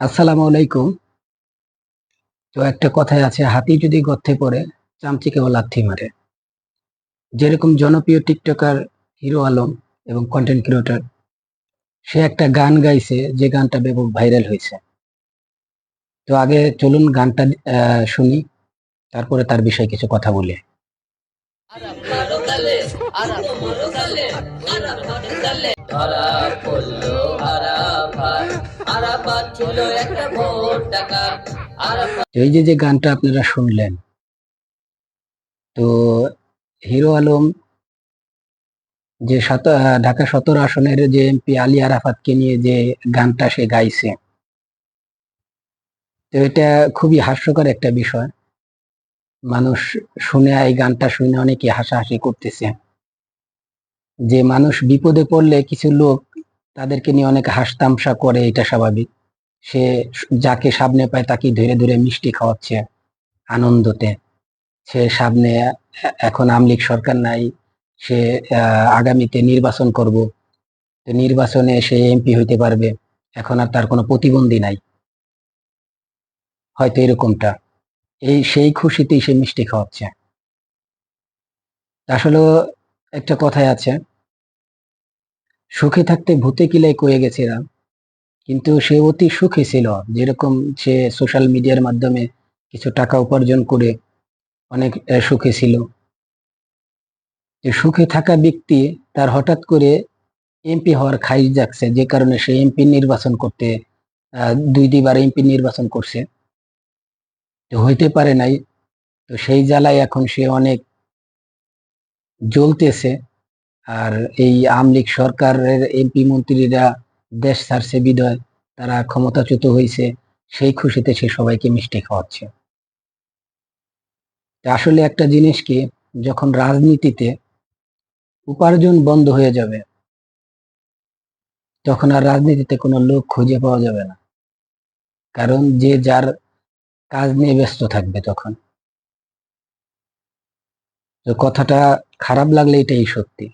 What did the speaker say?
আসসালামু আলাইকুম তো একটা কথাই আছে হাতি যদি গর্তে পড়ে চামচিকেও লাথি মারে যেরকম জনপ্রিয় টিকটকার হিরো আলম এবং কন্টেন্ট ক্রিয়েটর সে একটা গান গাইছে যে গানটা ব্যাপক ভাইরাল হয়েছে তো আগে চলুন গানটা শুনি তারপরে তার বিষয়ে কিছু কথা বলি এই যে যে গানটা আপনারা শুনলেন, তো হিরো আলম যে ঢাকা সতেরো আসনের যে এমপি আলী আরাফাতকে নিয়ে যে গানটা সে গাইছে, তো এটা খুবই হাস্যকর একটা বিষয়। মানুষ শুনে, এই গানটা শুনে অনেকে হাসাহাসি করতেছে। যে মানুষ বিপদে পড়লে কিছু লোক তাদেরকে নিয়ে অনেক হাসতামশা করে, এটা স্বাভাবিক। সে যাকে সামনে পায় তাকে ধরে ধরে মিষ্টি খাওয়াচ্ছে আনন্দতে। সে সামনে এখন আমলিক সরকার নাই, সে আগামীতে নির্বাচন করব। তো নির্বাচনে সে এমপি হইতে পারবে, এখন আর তার কোনো প্রতিবন্ধী নাই। হয়তো এরকমটা। এই সেই খুশিতেই সে মিষ্টি খাওয়াচ্ছে। আসলে একটা কথাই আছে সুখে থাকতে ভূতে কিলাই কয়ে গেছিলাম কিন্তু সে অতি সুখী ছিল, যেরকম সে সোশ্যাল মিডিয়ার মাধ্যমে কিছু টাকা উপার্জন করে অনেক সুখে ছিল। সুখে থাকা ব্যক্তি তার হঠাৎ করে এমপি হওয়ার খাইজ যাচ্ছে, যে কারণে সে এমপি নির্বাচন করতে দুই দুইবার এমপি নির্বাচন করছে। তো হইতে পারে নাই, তো সেই জ্বালায় এখন সে অনেক জ্বলতেছে। আর এই আমলিক সরকারের এমপি মন্ত্রীরা দেশ ছাড়ছে, বিদয়। তারা ক্ষমতাচ্যুত হয়েছে, সেই খুশিতে সে সবাইকে মিষ্টি খাওয়াচ্ছে। আসলে একটা জিনিস কি, যখন রাজনীতিতে উপার্জন বন্ধ হয়ে যাবে, তখন আর রাজনীতিতে কোনো লোক খুঁজে পাওয়া যাবে না। কারণ যে যার কাজ নিয়ে ব্যস্ত থাকবে তখন। তো কথাটা খারাপ লাগলে এটাই সত্যি।